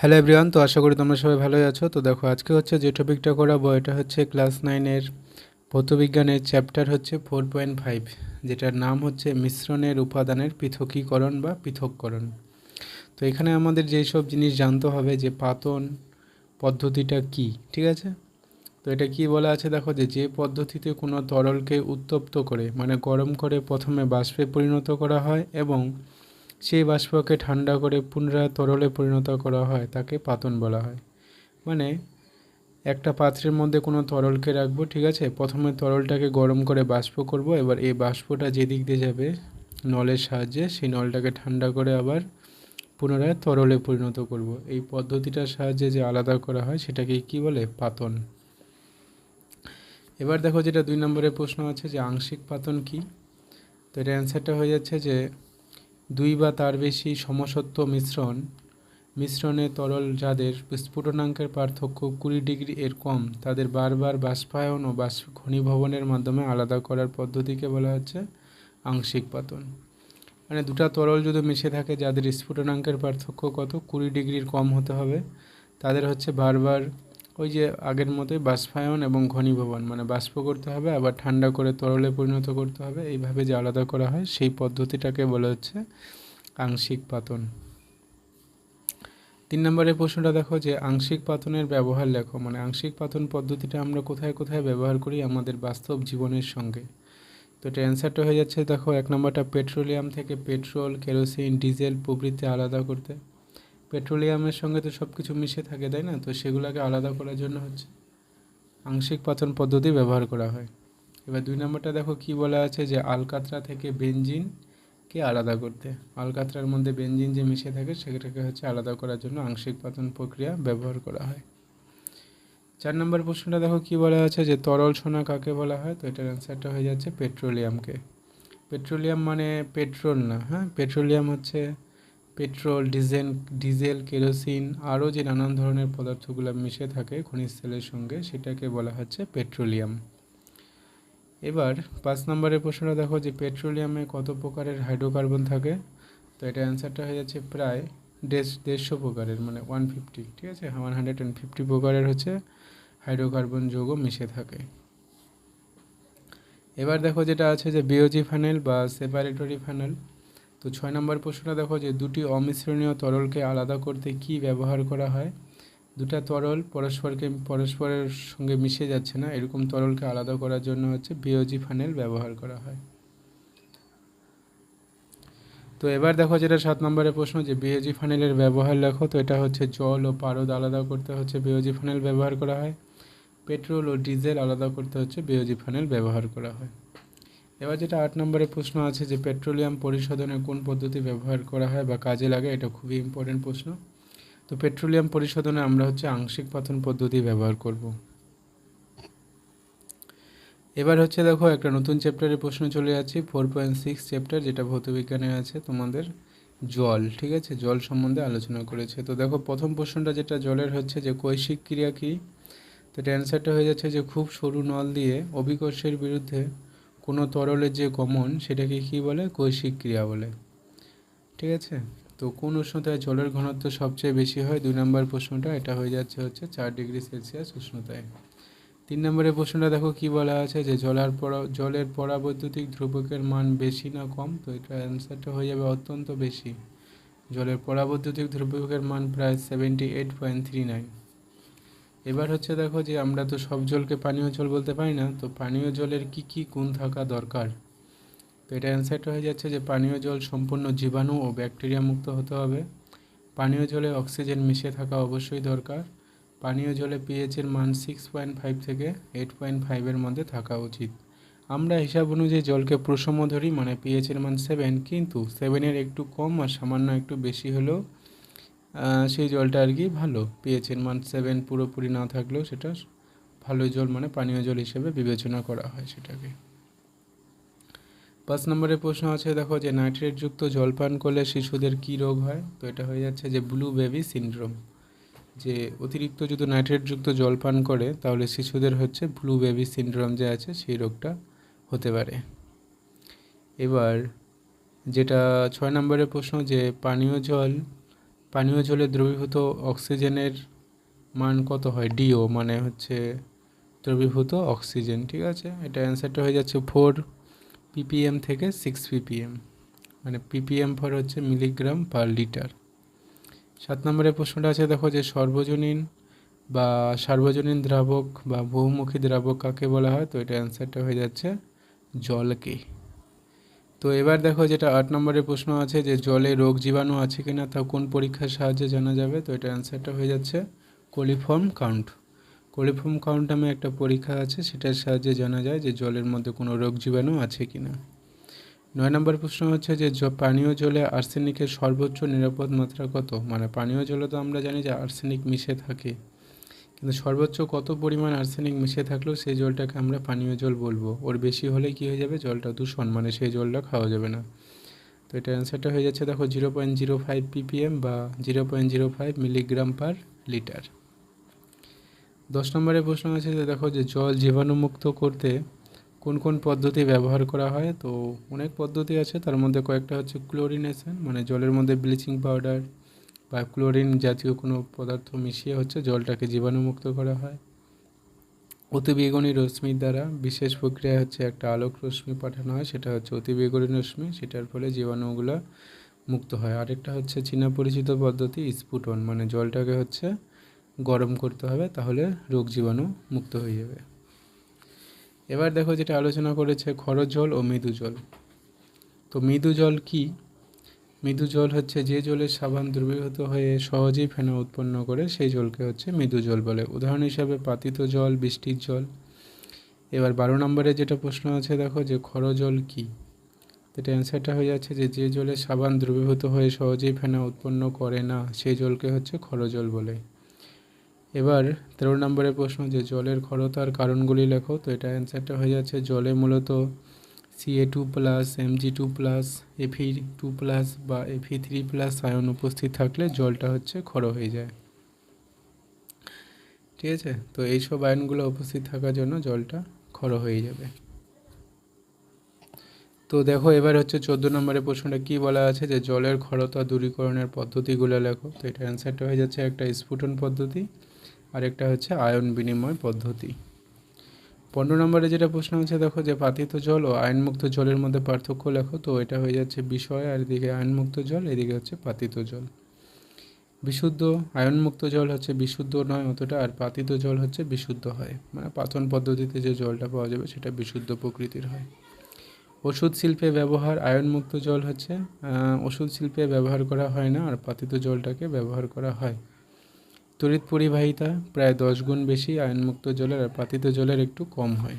Hello everyone তো আশা করি তোমরা সবাই ভালোই আছো। তো দেখো, আজকে হচ্ছে যে টপিকটা করাবো, এটা হচ্ছে ক্লাস নাইনের ভৌতবিজ্ঞানের চ্যাপ্টার হচ্ছে ফোর পয়েন্ট ফাইভ যেটার নাম হচ্ছে মিশ্রণের উপাদানের পৃথকীকরণ বা পৃথককরণ। তো এখানে আমাদের যেই সব জিনিস জানতে হবে যে পাতন পদ্ধতিটা কি, ঠিক আছে? তো এটা কি বলা আছে দেখো, যে যে পদ্ধতিতে কোনো তরলকে উত্তপ্ত করে মানে গরম করে প্রথমে বাষ্পে পরিণত করা হয় এবং সেই বাষ্পকে ঠান্ডা করে পুনরায় তরলে পরিণত করা হয়, তাকে পাতন বলা হয়। মানে একটা পাত্রের মধ্যে কোনো তরলকে রাখব, ঠিক আছে? প্রথমে তরলটাকে গরম করে বাষ্প করব, এবার এই বাষ্পটা যেদিক দিয়ে যাবে নলের সাহায্যে, সেই নলটাকে ঠান্ডা করে আবার পুনরায় তরলে পরিণত করব। এই পদ্ধতিটার সাহায্যে যে আলাদা করা হয়, সেটাকে কি বলে? পাতন। এবার দেখো যেটা দুই নম্বরের প্রশ্ন আছে যে আংশিক পাতন কি? তো এর অ্যান্সারটা হয়ে যাচ্ছে যে দুই বা তার বেশি সমসত্ব মিশ্রণ, মিশ্রণে তরল যাদের স্ফুটনাঙ্কের পার্থক্য কুড়ি ডিগ্রি এর কম, তাদের বারবার বাষ্পায়ন ও বাষ্প ঘনীভবনের মাধ্যমে আলাদা করার পদ্ধতিকে বলা হচ্ছে আংশিক পাতন। মানে দুটা তরল যদি মিশে থাকে, যাদের স্ফুটনাঙ্কের পার্থক্য কত? কুড়ি ডিগ্রির কম হতে হবে। তাদের হচ্ছে বারবার ওই যে আগের মতোই বাষ্পায়ন এবং ঘনীভবন মানে বাষ্প করতে হবে, আবার ঠান্ডা করে তরলে পরিণত করতে হবে, এইভাবে যে আলাদা করা হয়, সেই পদ্ধতিটাকে বলা হচ্ছে আংশিক পাতন। তিন নম্বরের প্রশ্নটা দেখো যে আংশিক পাতনের ব্যবহার লেখো মানে আংশিক পাতন পদ্ধতিটা আমরা কোথায় কোথায় ব্যবহার করি আমাদের বাস্তব জীবনের সঙ্গে। তো এটা অ্যান্সারটা হয়ে যাচ্ছে, দেখো এক নম্বরটা পেট্রোলিয়াম থেকে পেট্রোল, কেরোসিন, ডিজেল প্রভৃতি আলাদা করতে। পেট্রোলিয়ামের সঙ্গে তো সব কিছু মিশে থাকে, তাই না? তো সেগুলোকে আলাদা করার জন্য হচ্ছে আংশিক পাতন পদ্ধতি ব্যবহার করা হয়। এবার দুই নম্বরটা দেখো, কি বলা আছে যে আলকাতরা থেকে বেঞ্জিনকে আলাদা করতে। আলকাতরার মধ্যে বেঞ্জিন যে মিশে থাকে, সেটাকে হচ্ছে আলাদা করার জন্য আংশিক পাতন প্রক্রিয়া ব্যবহার করা হয়। চার নম্বর প্রশ্নটা দেখো, কি বলা আছে যে তরল সোনা কাকে বলা হয়? তো এটার অ্যান্সারটা হয়ে যাচ্ছে পেট্রোলিয়ামকে। পেট্রোলিয়াম মানে পেট্রোল না হ্যাঁ? পেট্রোলিয়াম হচ্ছে পেট্রোল, ডিজেল ডিজেল, কেরোসিন আরও যে নানান ধরনের পদার্থগুলো মিশে থাকে খনিজ তেলের সঙ্গে, সেটাকে বলা হচ্ছে পেট্রোলিয়াম। এবার পাঁচ নম্বরের প্রশ্নটা দেখো যে পেট্রোলিয়ামে কত প্রকারের হাইড্রোকার্বন থাকে? তো এটা অ্যান্সারটা হয়ে যাচ্ছে প্রায় দেড় দেড়শো প্রকারের মানে ওয়ান ফিফটি, ঠিক আছে? ওয়ান হান্ড্রেড অ্যান্ড ফিফটি প্রকারের হচ্ছে হাইড্রোকার্বন যৌগ মিশে থাকে। এবার দেখো যেটা আছে যে বিওজি ফানেল বা সেপারেটরি ফানেল। তো ছয় নম্বর প্রশ্নটা দেখো যে দুটি অমিশ্রণীয় তরলকে আলাদা করতে কি ব্যবহার করা হয়? দুটা তরল পরস্পরকে, পরস্পরের সঙ্গে মিশে যাচ্ছে না, এরকম তরলকে আলাদা করার জন্য হচ্ছে বিওজি ফানেল ব্যবহার করা হয়। তো এবার দেখো যেটা সাত নম্বরের প্রশ্ন যে বিওজি ফানেলের ব্যবহার লেখো, তো এটা হচ্ছে জল ও পারদ আলাদা করতে হচ্ছে বিওজি ফানেল ব্যবহার করা হয়। পেট্রোল ও ডিজেল আলাদা করতে হচ্ছে বিওজি ফানেল ব্যবহার করা হয়। এবার যেটা আট নম্বরের প্রশ্ন আছে যে পেট্রোলিয়াম পরিশোধনে কোন পদ্ধতি ব্যবহার করা হয় বা কাজে লাগে, এটা খুবই ইম্পর্টেন্ট প্রশ্ন। তো পেট্রোলিয়াম পরিশোধনে আমরা হচ্ছে আংশিক পাতন পদ্ধতি ব্যবহার করব। এবার হচ্ছে দেখো, একটা নতুন চ্যাপ্টারের প্রশ্ন চলে যাচ্ছি ফোর পয়েন্ট সিক্স চ্যাপ্টার যেটা ভৌতবিজ্ঞানে আছে, তোমাদের জল, ঠিক আছে? জল সম্বন্ধে আলোচনা করেছে। তো দেখো, প্রথম প্রশ্নটা যেটা, জলের হচ্ছে যে কৈশিক ক্রিয়া কী? তো অ্যান্সারটা হয়ে যাচ্ছে যে খুব সরু নল দিয়ে অভিকর্ষের বিরুদ্ধে কোনো তরলের যে গমন সেটাকে কী বলে? কৈশিক ক্রিয়া বলে। ঠিক আছে? তো কোন উষ্ণতায় জলের ঘনত্ব সবচেয়ে বেশি হয়? দুই নম্বর প্রশ্নটা, এটা হয়ে যাচ্ছে হচ্ছে চার ডিগ্রি সেলসিয়াস উষ্ণতায়। তিন নম্বরের প্রশ্নটা দেখো কি বলা আছে যে জলার পরা, জলের পরাবৈদ্যুতিক ধ্রুবকের মান বেশি না কম? তো এটা অ্যান্সারটা হয়ে যাবে অত্যন্ত বেশি। জলের পরাবৈদ্যুতিক ধ্রুবকের মান প্রায় seventy eight point three nine এবার হচ্ছে দেখো যে আমরা তো সব জলকে পানীয় জল বলতে পারি না, তো পানীয় জলের কি কি গুণ থাকা দরকার? তো এটা অ্যান্সারটা হয়ে যাচ্ছে যে পানীয় জল সম্পূর্ণ জীবাণু ও ব্যাকটেরিয়া মুক্ত হতে হবে। পানীয় জলে অক্সিজেন মিশে থাকা অবশ্যই দরকার। পানীয় জলে পিএইচের মান সিক্স পয়েন্ট ফাইভ থেকে এইট পয়েন্ট ফাইভের মধ্যে থাকা উচিত। আমরা হিসাব অনুযায়ী জলকে প্রসম ধরি মানে পিএইচের মান সেভেন কিন্তু সেভেনের একটু কম আর সামান্য একটু বেশি হলেও সেই জলটা আর কি ভালো। পিএইচের মান সেভেন পুরোপুরি না থাকলেও সেটা ভালো জল মানে পানীয় জল হিসেবে বিবেচনা করা হয় সেটাকে। পাঁচ নম্বরের প্রশ্ন আছে, দেখো যে নাইট্রেটযুক্ত জল পান করলে শিশুদের কী রোগ হয়? তো এটা হয়ে যাচ্ছে যে ব্লু বেবি সিনড্রোম যে অতিরিক্ত যদি নাইট্রেটযুক্ত জল পান করে, তাহলে শিশুদের হচ্ছে ব্লু বেবি সিনড্রোম যে আছে, সেই রোগটা হতে পারে। এবার যেটা ছয় নম্বরের প্রশ্ন যে পানীয় জল পানীয় জলে দ্রবীভূত অক্সিজেনের মান কত হয়? ডিও মানে হচ্ছে দ্রবীভূত অক্সিজেন, ঠিক আছে? এটা অ্যান্সারটা হয়ে যাচ্ছে ফোর পিপিএম থেকে সিক্স পিপিএম মানে পিপিএম ফর হচ্ছে মিলিগ্রাম পার লিটার সাত নম্বরের প্রশ্নটা আছে, দেখো যে সর্বজনীন বা সার্বজনীন দ্রাবক বা বহুমুখী দ্রাবক কাকে বলা হয়? তো এটা অ্যান্সারটা হয়ে যাচ্ছে জলকে। তো এবার দেখো যেটা আট নম্বরের প্রশ্ন আছে যে জলে রোগ জীবাণু আছে কিনা তা কোন পরীক্ষার সাহায্যে জানা যাবে? তো এটা অ্যান্সারটা হয়ে যাচ্ছে কোলিফর্ম কাউন্ট কোলিফর্ম কাউন্ট নামে একটা পরীক্ষা আছে, সেটার সাহায্যে জানা যায় যে জলের মধ্যে কোনো রোগ জীবাণু আছে কিনা। নয় নম্বর প্রশ্ন হচ্ছে যে পানীয় জলে আর্সেনিকের সর্বোচ্চ নিরাপদ মাত্রা কত? মানে পানীয় জলে তো আমরা জানি যে আর্সেনিক মিশে থাকে। কিন্তু সর্বোচ্চ কত পরিমাণ আর্সেনিক মিশে থাকলেও সেই জলটাকে আমরা পানীয় জল বলব। ওর বেশি হলে কী হয়ে যাবে? জলটা দূষণ মানে সেই জলটা খাওয়া যাবে না। তো এটা অ্যান্সারটা হয়ে যাচ্ছে, দেখো zero point zero five ppm বা zero point zero five milligram per litre দশ নম্বরের প্রশ্ন আছে যে, দেখো, যে জল জীবাণুমুক্ত করতে কোন কোন পদ্ধতি ব্যবহার করা হয়? তো অনেক পদ্ধতি আছে, তার মধ্যে কয়েকটা হচ্ছে ক্লোরিনেশন মানে জলের মধ্যে ব্লিচিং পাউডার বা ক্লোরিন জাতীয় কোনো পদার্থ মিশিয়ে হচ্ছে, জলটাকে জীবাণুমুক্ত করা হয়। অতিবেগুনি রশ্মির দ্বারা বিশেষ প্রক্রিয়া হচ্ছে একটা আলোক রশ্মি পাঠানো হয়, সেটা হচ্ছে অতিবেগুনি রশ্মি, সেটার ফলে জীবাণুগুলো মুক্ত হয়। আরেকটা হচ্ছে চীনা পরিচিত পদ্ধতি স্ফুটন মানে জলটাকে হচ্ছে গরম করতে হবে, তাহলে রোগ জীবাণু মুক্ত হয়ে যাবে। এবার দেখো যেটা আলোচনা করেছে খরচ জল ও মৃদু জল তো মৃদু জল কী? মৃদু জল হচ্ছে যে জলের সাবান দ্রবীভূত হয়ে সহজেই ফেনা উৎপন্ন করে, সেই জলকে হচ্ছে মৃদু জল বলে। উদাহরণ হিসাবে পাতিত জল, বৃষ্টির জল। এবার বারো নম্বরে যেটা প্রশ্ন আছে, দেখো যে জল কী? এটা অ্যান্সারটা হয়ে যাচ্ছে যে যে জলে সাবান দ্রবীভূত হয়ে সহজেই ফেনা উৎপন্ন করে না, সেই জলকে হচ্ছে জল বলে। এবার তেরো নম্বরের প্রশ্ন যে জলের ক্ষরতার কারণগুলি লেখো, তো এটা অ্যান্সারটা হয়ে যাচ্ছে, জলে মূলত Ca two plus Mg two plus Fe two plus বা এফি থ্রি প্লাস আয়ন উপস্থিত থাকলে জলটা হচ্ছে ক্ষর হয়ে যায়। ঠিক আছে? তো এইসব আয়নগুলো উপস্থিত থাকার জন্য জলটা ক্ষর হয়ে যাবে। তো দেখো, এবার হচ্ছে চোদ্দ নম্বরের প্রশ্নটা কী বলা আছে যে জলের ক্ষরতা দূরীকরণের পদ্ধতিগুলো লেখো? তো এটা অ্যান্সারটা হয়ে যাচ্ছে একটা স্ফুটন পদ্ধতি আর একটা হচ্ছে আয়ন বিনিময় পদ্ধতি। পনেরো নম্বরে যেটা প্রশ্ন আছে, দেখো যে পাতিত জল ও আইনমুক্ত জলের মধ্যে পার্থক্য লেখো, তো এটা হয়ে যাচ্ছে বিষয়, আর এদিকে আইনমুক্ত জল, এদিকে হচ্ছে পাতিত জল। বিশুদ্ধ আয়নমুক্ত জল হচ্ছে বিশুদ্ধ নয় অতটা, আর পাতিত জল হচ্ছে বিশুদ্ধ হয়। মানে পাচন পদ্ধতিতে যে জলটা পাওয়া যাবে, সেটা বিশুদ্ধ প্রকৃতির হয়। ওষুধ শিল্পে ব্যবহার আয়নমুক্ত জল হচ্ছে ওষুধ শিল্পে ব্যবহার করা হয় না, আর পাতিত জলটাকে ব্যবহার করা হয়। তড়িৎ পরিবাহিতা প্রায় দশ গুণ বেশি, আয়নমুক্ত জলের আর পাতিত জলের একটু কম হয়।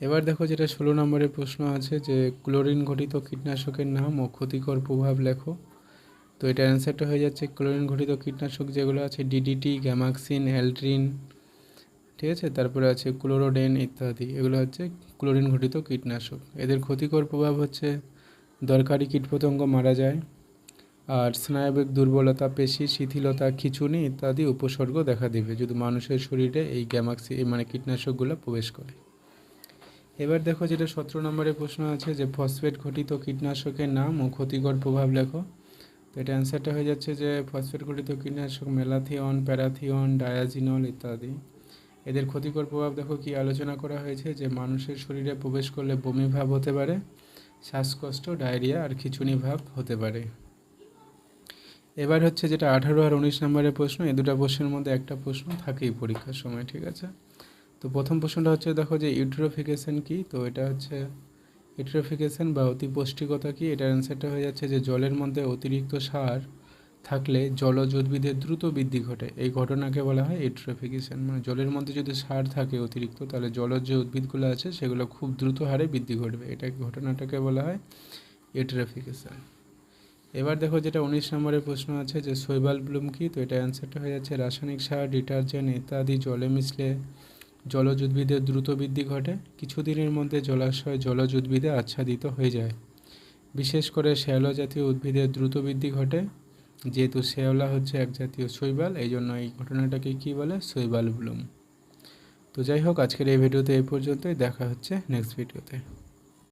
এবার দেখো যেটা ষোলো নম্বরের প্রশ্ন আছে যে, ক্লোরিন ঘটিত কীটনাশকের নাম ও ক্ষতিকর প্রভাব লেখো। তো এটা অ্যান্সারটা হয়ে যাচ্ছে, ক্লোরিন ঘটিত কীটনাশক যেগুলো আছে ডিডিটি গ্যামাক্সিন অ্যালট্রিন ঠিক আছে? তারপরে আছে ক্লোরোডেন ইত্যাদি, এগুলো হচ্ছে ক্লোরিন ঘটিত কীটনাশক। এদের ক্ষতিকর প্রভাব হচ্ছে, দরকারি কীটপতঙ্গ মারা যায় আর স্নায়বিক দুর্বলতা, পেশি, শিথিলতা, খিচুনি ইত্যাদি উপসর্গ দেখা দেবে যদি মানুষের শরীরে এই গ্যামাক্সি মানে কীটনাশকগুলো প্রবেশ করে। এবার দেখো যেটা সতেরো নম্বরের প্রশ্ন আছে যে, ফসফেট ঘটিত কীটনাশকের নাম ও ক্ষতিকর প্রভাব লেখো। তো এটা অ্যান্সারটা হয়ে যাচ্ছে যে, ফসফেট ঘটিত কীটনাশক মেলাথিয়ন, প্যারাথিয়ন, ডায়াজিনল ইত্যাদি। এদের ক্ষতিকর প্রভাব দেখো কি আলোচনা করা হয়েছে যে, মানুষের শরীরে প্রবেশ করলে বমি ভাব হতে পারে, শ্বাসকষ্ট, ডায়রিয়া আর খিচুনি ভাব হতে পারে। এবার হচ্ছে যেটা আঠারো আর উনিশ নম্বরের প্রশ্ন, এই দুটা প্রশ্নের মধ্যে একটা প্রশ্ন থাকেই পরীক্ষার সময়, ঠিক আছে? তো প্রথম প্রশ্নটা হচ্ছে দেখো যে ইউট্রোফিকেশন কি? তো এটা হচ্ছে ইউট্রোফিকেশন বা অতি পুষ্টিকতা কি? এটার অ্যান্সারটা হয়ে যাচ্ছে যে জলের মধ্যে অতিরিক্ত সার থাকলে জলজ উদ্ভিদের দ্রুত বৃদ্ধি ঘটে। এই ঘটনাকে বলা হয় ইউট্রোফিকেশন। মানে জলের মধ্যে যদি সার থাকে অতিরিক্ত, তাহলে জলজ যে উদ্ভিদগুলো আছে সেগুলো খুব দ্রুত হারে বৃদ্ধি ঘটবে। এটা ঘটনাটাকে বলা হয় ইউট্রোফিকেশন। এবার দেখো যেটা উনিশ নম্বরের প্রশ্ন আছে যে শৈবাল ব্লুম কি তো এটা অ্যান্সারটা হয়ে যাচ্ছে। রাসায়নিক সার, ডিটারজেন্ট, ইত্যাদি, জলে মিশলে জলজ উদ্ভিদের দ্রুত বৃদ্ধি ঘটে। কিছুদিনের মধ্যে জলাশয় জলজ উদ্ভিদে আচ্ছাদিত হয়ে যায়। বিশেষ করে শ্যাওলা জাতীয় উদ্ভিদের দ্রুত বৃদ্ধি ঘটে, যেহেতু শ্যাওলা হচ্ছে এক জাতীয় শৈবাল এই জন্য এই ঘটনাটাকে কী বলে? শৈবাল ব্লুম। তো যাই হোক, আজকের এই ভিডিওতে এই পর্যন্তই। দেখা হচ্ছে নেক্সট ভিডিওতে